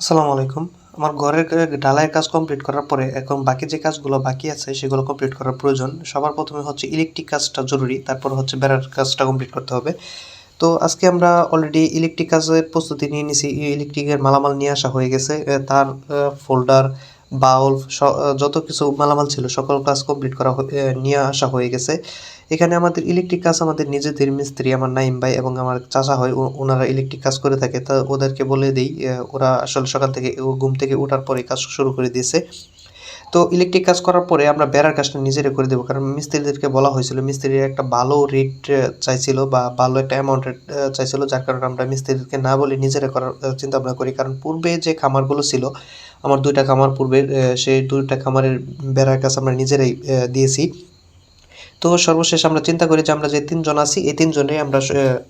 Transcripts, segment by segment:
আসসালামু আলাইকুম। আমার ঘরের ঢালাইয়ের কাজ কমপ্লিট করার পরে এখন বাকি যে কাজগুলো বাকি আছে, সেগুলো কমপ্লিট করার প্রয়োজন। সবার প্রথমে হচ্ছে ইলেকট্রিক কাজটা জরুরি, তারপর হচ্ছে বেড়ার কাজটা কমপ্লিট করতে হবে। তো আজকে আমরা অলরেডি ইলেকট্রিক কাজের প্রস্তুতি নিয়ে নিছি। ইলেকট্রিকের মালামাল নিয়ে আসা হয়ে গেছে। তার ফোল্ডার বাউল যত কিছু মালামাল ছিল, সকল কাজ কমপ্লিট করা নিয়ে আসা হয়ে গেছে। এখানে আমাদের ইলেকট্রিক কাজ আমাদের নিজেদের মিস্ত্রি, আমার নাইম ভাই এবং আমার চাচা হয় ওনারা ইলেকট্রিক কাজ করে থাকে। তা ওদেরকে বলে দিই ওরা আসলে সকাল থেকে ঘুম থেকে ওঠার পরে কাজ শুরু করে দিয়েছে। তো ইলেকট্রিক কাজ করার পরে আমরা বেড়ার কাজটা নিজেরা করে দেবো, কারণ মিস্ত্রিদেরকে বলা হয়েছিল, মিস্ত্রির একটা ভালো রেট চাইছিল বা ভালো একটা অ্যামাউন্ট চাইছিল, যার কারণে আমরা মিস্ত্রিদেরকে না বলে নিজেরা করার চিন্তা ভাবনা করি। কারণ পূর্বে যে খামারগুলো ছিল আমার দুইটা খামার পূর্বে সেই দুইটা খামারের বেড়ার কাজ আমরা নিজেরাই দিয়েছি। তো সর্বশেষ আমরা চিন্তা করি যে আমরা যে তিনজন আছি, এই তিনজনেই আমরা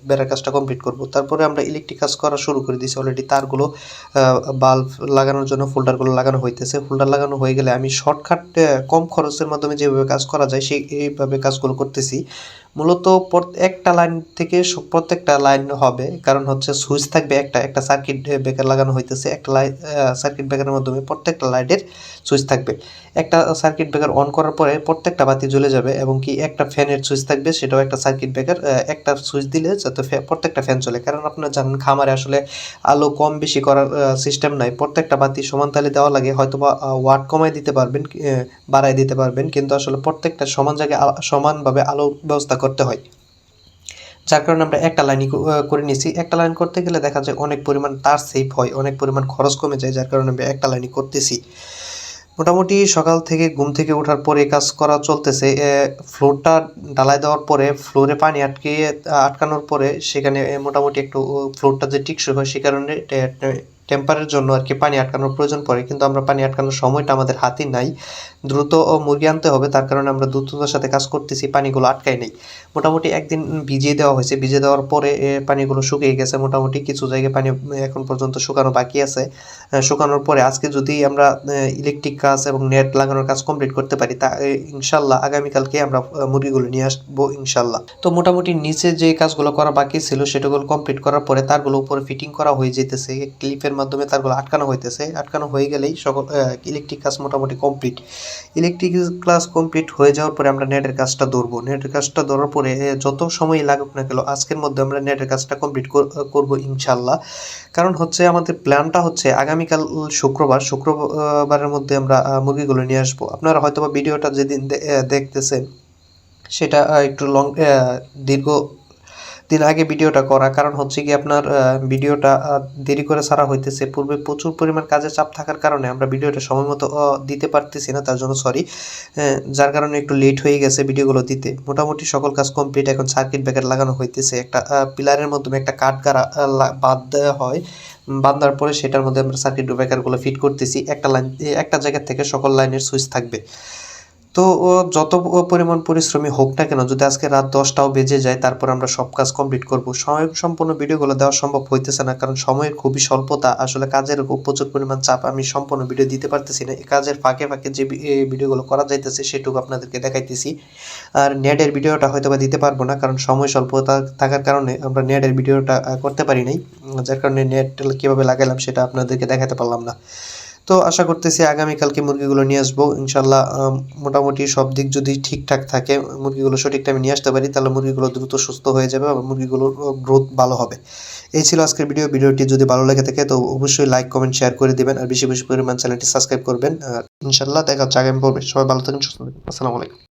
বেড়ার কাজটা কমপ্লিট করব। তারপরে আমরা ইলেকট্রিক কাজ করা শুরু করে দিয়েছি অলরেডি তারগুলো বাল্ব লাগানোর জন্য ফোল্ডারগুলো লাগানো হইতেছে। ফোল্ডার লাগানো হয়ে গেলে আমি শর্টকাট কম খরচের মাধ্যমে যেভাবে কাজ করা যায়, সেই, এইভাবে কাজগুলো করতেছি। মূলত একটা লাইন থেকে প্রত্যেকটা লাইন হবে। কারণ হচ্ছে সুইচ থাকবে একটা একটা সার্কিট ব্রেকার লাগানো হইতেছে, একটা লাইট সার্কিট ব্রেকারের মাধ্যমে প্রত্যেকটা লাইটের সুইচ থাকবে। একটা সার্কিট ব্রেকার অন করার পরে প্রত্যেকটা বাতি জ্বলে যাবে এবং কি একটা ফ্যানের সুইচ থাকবে, সেটাও একটা সার্কিট ব্রেকার একটা সুইচ দিলে যাতে প্রত্যেকটা ফ্যান চলে। কারণ আপনারা জানেন খামারে আসলে আলো কম বেশি করার সিস্টেম নাই। প্রত্যেকটা বাতি সমান তালে দেওয়া লাগে হয়তো বা ওয়াট কমায় দিতে পারবেন বাড়ায় দিতে পারবেন, কিন্তু আসলে প্রত্যেকটা সমান জায়গায় সমানভাবে আলো ব্যবস্থা করতে হয়। যার কারণে আমরা একটা লাইনই করে নিয়েছি। একটা লাইন করতে গেলে দেখা যায় অনেক পরিমাণ তার সেভ হয়, অনেক পরিমাণ খরচ কমে যায়, যার কারণে আমরা একটা লাইনই করতেছি। মোটামুটি সকাল থেকে ঘুম থেকে ওঠার পরে কাজ করা চলতেছে। ফ্লোরটা ঢালাই দেওয়ার পরে ফ্লোরে পানি আটকে আটকানোর পরে সেখানে মোটামুটি একটু ফ্লোরটা যে টিকসই হয়, সে কারণে টেম্পারের জন্য আর কি পানি আটকানোর প্রয়োজন পড়ে, কিন্তু আমরা পানি আটকানোর সময়টা আমাদের হাতে নাই। দ্রুত মুরগি আনতে হবে, তার কারণে আমরা দ্রুততার সাথে কাজ করতেছি, পানিগুলো আটকাই নেই। মোটামুটি একদিন ভিজিয়ে দেওয়া হয়েছে, ভিজিয়ে দেওয়ার পরে পানিগুলো শুকিয়ে গেছে। মোটামুটি কিছু জায়গায় পানি এখন পর্যন্ত শুকানো বাকি আছে। শুকানোর পরে আজকে যদি আমরা ইলেকট্রিক কাজ এবং নেট লাগানোর কাজ কমপ্লিট করতে পারি, তা ইনশাল্লাহ আগামীকালকে আমরা মুরগিগুলো নিয়ে আসব ইনশাল্লাহ। তো মোটামুটি নিচে যে কাজগুলো করা বাকি ছিল সেটাগুলো কমপ্লিট করার পরে তারগুলো উপরে ফিটিং করা হয়ে যেতেছে। ক্লিপের মাধ্যমে তারগুলো আটকানো হইতেছে। আটকানো হয়ে গেলেই সকল ইলেকট্রিক কাজ মোটামুটি কমপ্লিট ইলেকট্রিক ক্লাস কমপ্লিট হয়ে যাওয়ার পরে আমরা নেটের কাজটা ধরবো। নেটের কাজটা ধরার পরে যত সময় লাগুক না কেন, আজকের মধ্যে আমরা নেটের কাজটা কমপ্লিট করব ইনশাল্লাহ কারণ হচ্ছে আমাদের প্ল্যানটা হচ্ছে আগামীকাল শুক্রবার, শুক্রবারের মধ্যে আমরা মুরগিগুলো নিয়ে আসব। আপনারা হয়তোবা ভিডিওটা যেদিন দেখতেছেন, সেটা একটু লং দীর্ঘ দিন আগে ভিডিওটা করা। কারণ হচ্ছে কি আপনার ভিডিওটা দেরি করে ছাড়া হইতেছে। পূর্বে প্রচুর পরিমাণ কাজের চাপ থাকার কারণে আমরা ভিডিওটা সময় মতো দিতে পারতেছি না, তার জন্য সরি যার কারণে একটু লেট হয়ে গেছে ভিডিওগুলো দিতে। মোটামুটি সকল কাজ কমপ্লিট এখন সার্কিট ব্রেকার লাগানো হইতেছে। একটা পিলারের মাধ্যমে একটা কাঠ লা- বাঁধ দেওয়া হয়। বাঁধার পরে সেটার মধ্যে আমরা সার্কিট ব্রেকারগুলো ফিট করতেছি। একটা লাইন একটা জায়গা থেকে সকল লাইনের সুইচ থাকবে। তো ও যত পরিমাণ পরিশ্রমী হোক না কেন, যদি আজকে রাত দশটাও বেজে যায়, তারপর আমরা সব কাজ কমপ্লিট করব। সময় সম্পূর্ণ ভিডিওগুলো দেওয়া সম্ভব হইতেছে না, কারণ সময়ের খুবই স্বল্পতা, আসলে কাজের প্রচুর পরিমাণ চাপ আমি সম্পূর্ণ ভিডিও দিতে পারতেছি না। কাজের ফাঁকে ফাঁকে যে ভিডিওগুলো করা যাইতেছে, সেটুকু আপনাদেরকে দেখাইতেছি। আর নেটের ভিডিওটা হয়তো বা দিতে পারব না, কারণ সময় স্বল্পতা থাকার কারণে আমরা নেটের ভিডিওটা করতে পারি নাই। যার কারণে নেট কীভাবে লাগাইলাম, সেটা আপনাদেরকে দেখাতে পারলাম না। তো আশা করতেছি আগামীকালকে মুরগিগুলো নিয়ে আসব। ইনশাল্লাহ মোটামুটি সব দিক যদি ঠিকঠাক থাকে, মুরগিগুলো সঠিক টাইমে নিয়ে আসতে পারি, তাহলে মুরগিগুলো দ্রুত সুস্থ হয়ে যাবে এবং মুরগিগুলোর গ্রোথ ভালো হবে। এই ছিল আজকের ভিডিও ভিডিওটি যদি ভালো লেগে থাকে, তো অবশ্যই লাইক কমেন্ট শেয়ার করে দিবেন আর বেশি বেশি পরিমাণ চ্যানেলটি সাবস্ক্রাইব করবেন। আর ইনশাল্লাহ দেখা হচ্ছে আগামী পর্বে। সবাই ভালো থাকেন, সুস্থ থাকেন। আসসালামু আলাইকুম।